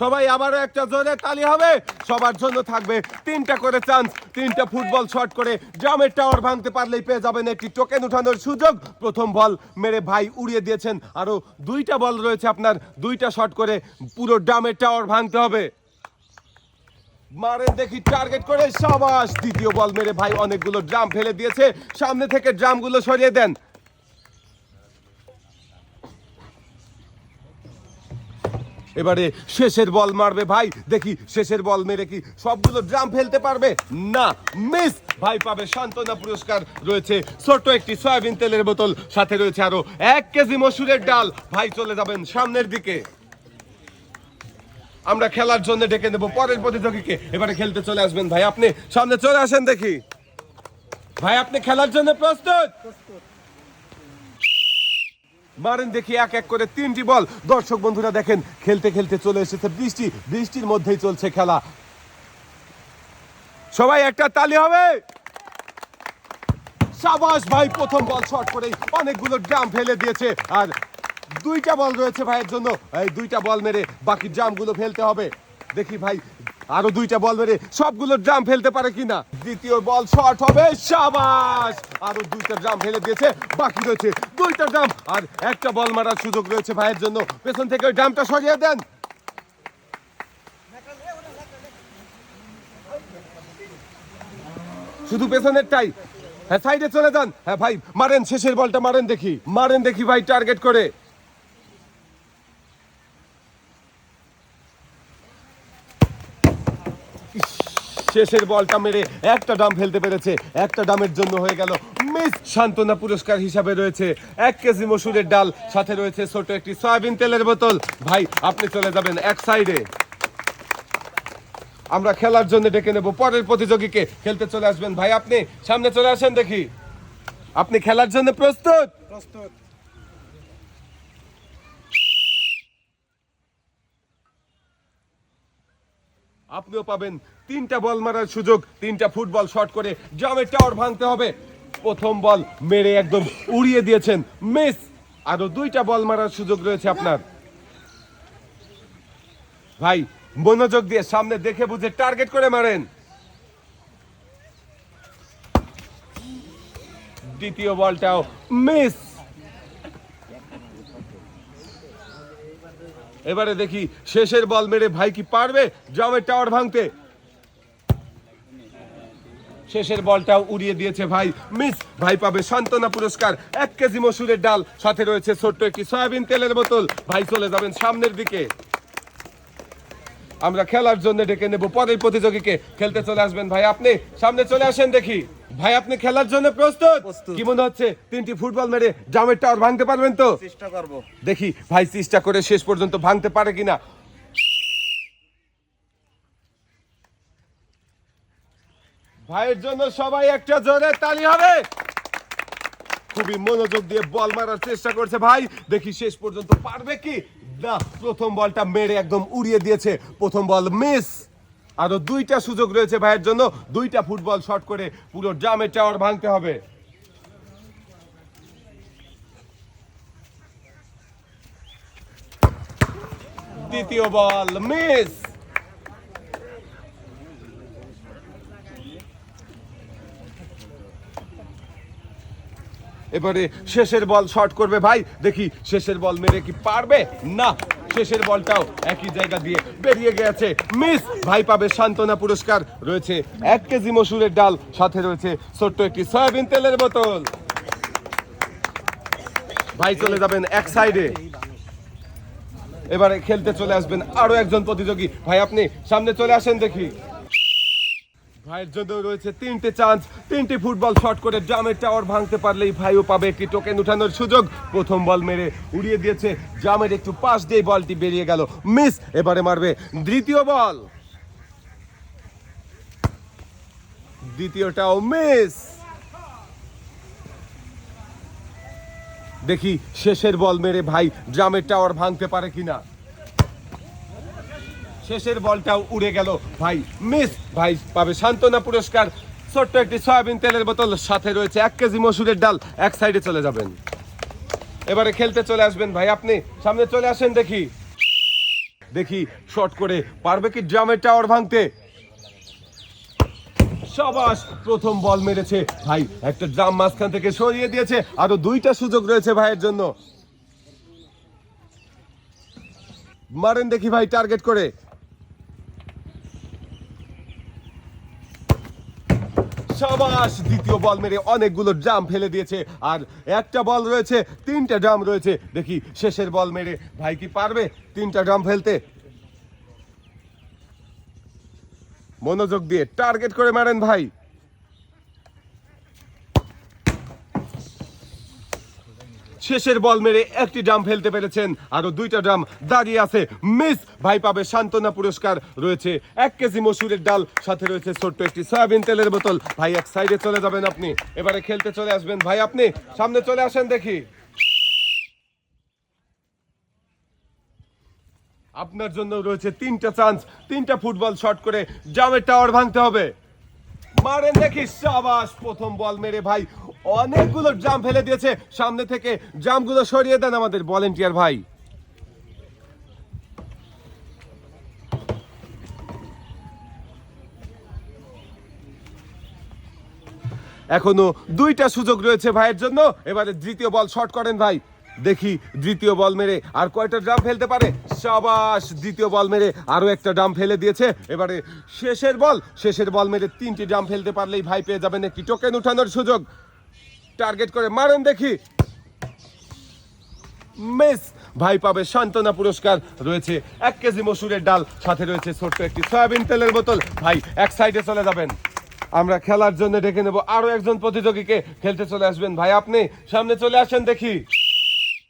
সবাই আবারও একটা জোরে তালি হবে। সবার জন্য থাকবে তিনটা করে চান্স তিনটা ফুটবল শট করে জামের টাওয়ার ভাঙতে পারলেই পেয়ে যাবেন একটি টোকেন উঠানোর সুযোগ। প্রথম বল মেরে ভাই উড়িয়ে দিয়েছেন। আরও দুইটা বল রয়েছে আপনার, দুইটা শট করে পুরো ডামের টাওয়ার ভাঙতে হবে। মারেন দেখি টার্গেট করে, সাবাস, দ্বিতীয় বল মেরে ভাই অনেকগুলো ড্রাম ফেলে দিয়েছে। সামনে থেকে ড্রামগুলো সরিয়ে দেন। এবারে শেষের বল মারবে ভাই। দেখি শেষের বল মেরে কি সবগুলো ড্রাম ফেলতে পারবে? না মিস ভাই পাবে সান্ত্বনা পুরস্কার। রয়েছে ছোট্ট একটি সয়াবিন তেলের বোতল, সাথে রয়েছে আরও এক কেজি মসুরের ডাল। ভাই চলে যাবেন সামনের দিকে। আমরা খেলার জন্য ডেকে নেব পরের প্রতিযোগীকে। এবারে খেলতে চলে আসবেন ভাই। আপনি সামনে চলে আসেন দেখি। ভাই, আপনি খেলার জন্য প্রস্তুত। মারেন দেখি এক এক করে তিনটি বল। দর্শক বন্ধুরা দেখেন, খেলতে খেলতে চলে এসেছে বৃষ্টি। বৃষ্টির মধ্যেই চলছে খেলা। সবাই একটা তালি হবে। সাবাস ভাই, প্রথম বল শট করেই অনেকগুলো ড্রাম ফেলে দিয়েছে। আর দুইটা বল রয়েছে ভাইয়ের জন্য। এই দুইটা বল মেরে বাকি ড্রামগুলো ফেলতে হবে। দেখি ভাই, আরও দুইটা বল মেরে সবগুলো ড্রাম ফেলতে পারে কিনা? দ্বিতীয় বল শট হবে সাবাস। আরও দুইটা ড্রাম ফেলে দিয়েছে, বাকি রয়েছে দুইটা ড্রাম আর একটা বল মারার সুযোগ রয়েছে ভাইয়ের জন্য। পেছন থেকে ওই ড্রামটা সরিয়ে দেন। শুধু পেছনেরটাই। হ্যাঁ সাইডে চলে যান। হ্যাঁ ভাই, মারেন, শেষের বলটা মারেন দেখি। মারেন দেখি ভাই, টার্গেট করে। শেষের বলটা মেরে একটা ডাম ফেলতে পেরেছে। একটা ডামের জন্য হয়ে গেল মিস সান্ত্বনা পুরস্কার হিসাবে রয়েছে এক কেজি মসুরের ডাল সাথে রয়েছে ছোট একটি সয়াবিন তেলের বোতল। ভাই আপনি চলে যাবেন এক সাইডে। আমরা খেলার জন্য ডেকে নেব পরের প্রতিযোগীকে। খেলতে চলে আসবেন। ভাই আপনি সামনে চলে আসেন দেখি। আপনি খেলার জন্য প্রস্তুত? প্রস্তুত। আপনিও পাবেন তিনটা বল মারার সুযোগ তিনটা ফুটবল শট করে জামের টাওয়ার ভাঙতে হবে। প্রথম বল মেরে একদম উড়িয়ে দিয়েছেন মিস। আরও দুইটা বল মারার সুযোগ রয়েছে আপনার। ভাই, মনোযোগ দিয়ে সামনে দেখে বুঝে টার্গেট করে মারেন। দ্বিতীয় বলটাও মিস। এবারে দেখি শেষের বল মেরে ভাই কি পারবে? জামের টাওয়ার ভাঙতে। শেষের বলটাও উড়িয়ে দিয়েছে ভাই। মিস ভাই পাবে সান্ত্বনা পুরস্কার। এক কেজি মসুরের ডাল। সাথে রয়েছে ছোট্ট একটি সয়াবিন তেলের বোতল। ভাই চলে যাবেন সামনের দিকে। আমরা খেলার জন্য ডেকে নেব পরের প্রতিযোগীকে। খেলতে চলে আসবেন ভাই। আপনি সামনে চলে আসেন দেখি। ভাই আপনি খেলার জন্য প্রস্তুত? প্রস্তুত। কি মনে হচ্ছে তিনটি ফুটবল মেরে জামের টাওয়ার ভাঙতে পারবেন তো? চেষ্টা করব। দেখি ভাই চেষ্টা করে শেষ পর্যন্ত ভাঙতে পারে কিনা। ভাইয়ের জন্য সবাই একটা জোরে তালি হবে। খুবই মনোযোগ দিয়ে বল মারার চেষ্টা করছে ভাই। দেখি শেষ পর্যন্ত পারবে কি? না, প্রথম বলটা মেরে একদম উড়িয়ে দিয়েছে। প্রথম বল মিস। আরও দুইটা সুযোগ রয়েছে ভাইয়ের জন্য। দুইটা ফুটবল শট করে পুরো ড্রামের টাওয়ার ভাঙতে হবে। দ্বিতীয় বল মিস। এবারে শেষের বল শর্ট করবে ভাই। দেখি শেষের বল মেরে কি পারবে? না, শেষের বলটাও একই জায়গা দিয়ে বেরিয়ে গেছে। মিস ভাই পাবে সান্ত্বনা পুরস্কার রয়েছে এক কেজি মসুরের ডাল, সাথে রয়েছে ছোট্ট একটি সয়াবিন তেলের বোতল। ভাই চলে যাবেন এক সাইডে। এবারে খেলতে চলে আসবেন আরও একজন প্রতিযোগী। ভাই, আপনি সামনে চলে আসেন দেখি। ভাইয়ের জন্য রয়েছে তিনটে চান্স তিনটি ফুটবল শট করে জামের টাওয়ার ভাঙতে পারলেই ভাইও পাবে একটি টোকেন উঠানোর সুযোগ। প্রথম বল মেরে উড়িয়ে দিয়েছে, জামের একটু পাশ দিয়ে বলটি বেরিয়ে গেল। মিস এবারে মারবে দ্বিতীয় বল দ্বিতীয়টাও মিস দেখি শেষের বল মেরে ভাই ড্রামের টাওয়ার ভাঙতে পারে কিনা। শেষের বলটাও উড়ে গেল। ভাই মিস ভাই, পাবে সান্ত্বনা পুরস্কার। ছোট্ট একটি সয়াবিন তেলের বোতল সাথে রয়েছে এক কেজি মসুরের ডাল, এক সাইডে চলে যাবেন। এবারে খেলতে চলে আসবেন, ভাই, আপনি। সামনে চলে আসেন দেখি। দেখি শর্ট করে পারবে কি ড্রামের টাওয়ার ভাঙতে? সবাস, প্রথম বল মেরেছে। ভাই, একটা ড্রাম মাঝখান থেকে সরিয়ে দিয়েছে। আরও দুইটা সুযোগ রয়েছে ভাইয়ের জন্য। মারেন দেখি ভাই টার্গেট করে। সাবাস। দ্বিতীয় বল মেরে অনেকগুলো ড্রাম ফেলে দিয়েছে। আর একটা বল রয়েছে, তিনটা ড্রাম রয়েছে। দেখি শেষের বল মেরে ভাই কি পারবে? তিনটা ড্রাম ফেলতে। মনোযোগ দিয়ে টার্গেট করে মারেন ভাই। শেষের বল মেরে একটি ড্রাম ফেলতে পেরেছেন। আরও দুইটা ড্রাম দাঁড়িয়ে আছে। মিস ভাই পাবে সান্ত্বনা পুরস্কার রয়েছে। এক কেজি মসুরের ডাল, সাথে রয়েছে ছোট্ট একটি সয়াবিন তেলের বোতল। ভাই, এক সাইডে চলে যাবেন আপনি। এবারে খেলতে চলে আসবেন। ভাই, আপনি সামনে চলে আসেন দেখি। আপনার জন্য রয়েছে তিনটা চান্স তিনটা ফুটবল শট করে জামের টাওয়ার ভাঙতে হবে। মারেন দেখি, সাবাস, প্রথম বল মেরে ভাই। অনেকগুলো জাম ফেলে দিয়েছে। সামনে থেকে জামগুলো সরিয়ে দেন আমাদের ভলেন্টিয়ার ভাই। এখনও দুইটা সুযোগ রয়েছে ভাইয়ের জন্য। এবারে দ্বিতীয় বল শট করেন ভাই। দেখি দ্বিতীয় বল মেরে আর কয়টা ড্রাম ফেলতে পারে। সাবাস, দ্বিতীয় বল মেরে আরও একটা ড্রাম ফেলে দিয়েছে। এবারে শেষের বল শেষের বল মেরে তিনটি ড্রাম ফেলতে পারলেই ভাই পেয়ে যাবেন একটি টোকেন উঠানোর সুযোগ। টার্গেট করে, মারেন দেখি। মিস, ভাই পাবে সান্ত্বনা পুরস্কার। রয়েছে এক কেজি মসুরের ডাল, সাথে রয়েছে ছোট্ট একটি সয়াবিন তেলের বোতল। ভাই, এক সাইডে চলে যাবেন। আমরা খেলার জন্য ডেকে নেব আরও একজন প্রতিযোগীকে। খেলতে চলে আসবেন ভাই, আপনি সামনে চলে আসেন দেখি।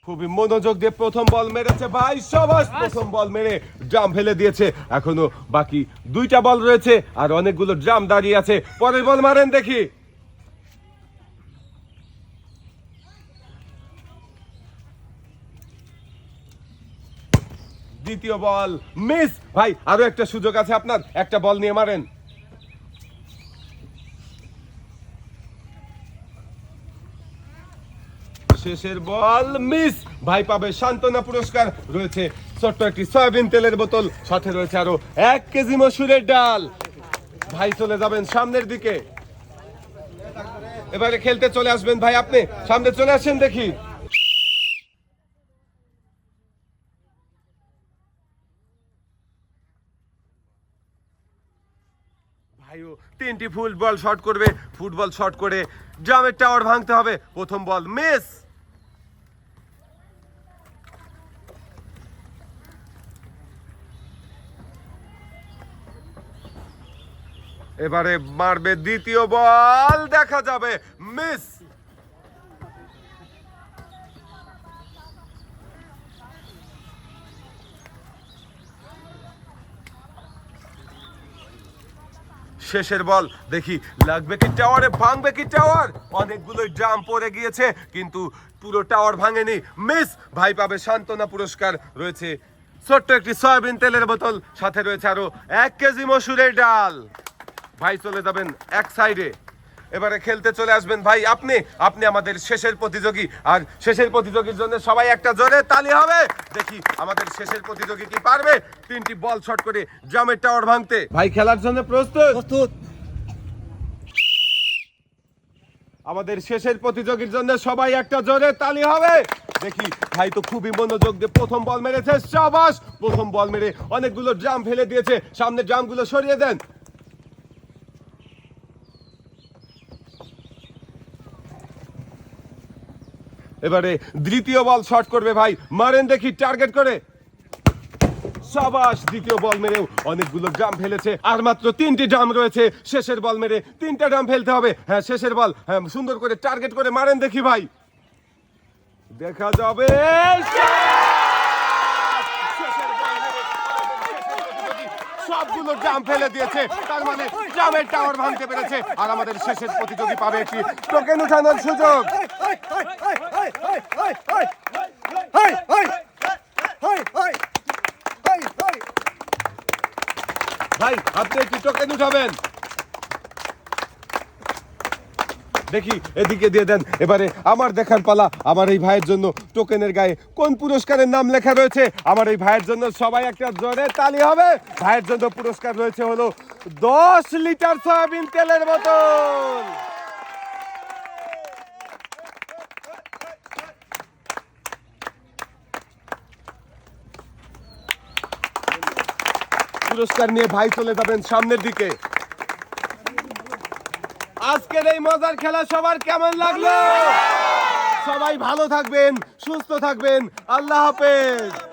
খুবই মনোযোগ দিয়ে প্রথম বল মেরেছে ভাই সবাস প্রথম বল মেরে ড্রাম ফেলে দিয়েছে। এখনও বাকি দুইটা বল রয়েছে আর অনেকগুলো ড্রাম দাঁড়িয়ে আছে। পরের বল মারেন দেখি। দ্বিতীয় বল। মিস! ভাই, আরও একটা সুযোগ আছে আপনার। একটা বল নিয়ে মারেন। শেষের বল, মিস! ভাই পাবে সান্ত্বনা পুরস্কার। রয়েছে ছোট্ট একটি সয়াবিন তেলের বোতল। সাথে রয়েছে আরও এক কেজি মসুরের ডাল। ভাই চলে যাবেন সামনের দিকে। এবারে খেলতে চলে আসবেন ভাই, আপনি। সামনে চলে আসেন দেখি ভাইও তিনটি ফুটবল শট করবে, ফুটবল শট করে জামের টাওয়ার ভাঙতে হবে, প্রথম বল মেস। এবারে মারবে দ্বিতীয় বল, দেখা যাবে, মিস। শেষের বল। দেখি, লাগবে কি টাওয়ারে ভাঙবে কি টাওয়ার অনেকগুলো ড্রাম পড়ে গিয়েছে, কিন্তু পুরো টাওয়ার ভাঙেনি। মিস ভাই পাবে সান্ত্বনা পুরস্কার। রয়েছে ছোট্ট একটি সয়াবিন তেলের বোতল, সাথে রয়েছে আরও এক কেজি মসুরের ডাল। ভাই চলে যাবেন এক সাইডে এবারে খেলতে চলে আসবেন ভাই আপনি। আপনি আমাদের শেষের প্রতিযোগী। আর শেষের প্রতিযোগীর জন্য সবাই একটা জোরে তালি হবে। দেখি আমাদের শেষের প্রতিযোগী কি পারবে? তিনটি বল শট করে জামের টাওয়ার ভাঙতে। ভাই খেলার জন্য প্রস্তুত? প্রস্তুত। আমাদের শেষের প্রতিযোগীর জন্য সবাই একটা জোরে তালি হবে। দেখি ভাই তো খুবই মনোযোগ দিয়ে প্রথম বল মেরেছে সাবাস! প্রথম বল মেরে অনেকগুলো ড্রাম ফেলে দিয়েছে। সামনে ড্রামগুলো সরিয়ে দেন। এবারে দ্বিতীয় বল শট করবে ভাই। মারেন দেখি, টার্গেট করে। সাবাস, দ্বিতীয় বল মেরেও অনেকগুলো ড্রাম ফেলেছে। আর মাত্র তিনটি ড্রাম রয়েছে। শেষের বল মেরে তিনটা ড্রাম ফেলতে হবে। হ্যাঁ শেষের বল হ্যাঁ সুন্দর করে টার্গেট করে মারেন দেখি ভাই। দেখা যাবে শেষের বল মেরে সবগুলো ড্রাম ফেলে দিয়েছে। তার মানে ড্রামের টাওয়ার ভাঙতে পেরেছে। আর আমাদের শেষের প্রতিযোগী পাবে একটি টোকেন উঠানোর সুযোগ। ভাই, আপনি একটি টোকেন উঠাবেন। দেখি, এদিকে দিয়ে দেন। এবারে আমার দেখার পালা, আমার এই ভাইয়ের জন্য টোকেনের গায়ে কোন পুরস্কারের নাম লেখা রয়েছে? আমার এই ভাইয়ের জন্য সবাই একটা জোরে তালি হবে। ভাইয়ের জন্য পুরস্কার রয়েছে হলো দশ লিটার সয়াবিন তেলের বোতল। পুরস্কার নিয়ে ভাই চলে যাবেন সামনের দিকে। আজকের এই মজার খেলা সবার কেমন লাগল? সবাই ভালো থাকবেন সুস্থ থাকবেন। আল্লাহ হাফেজ।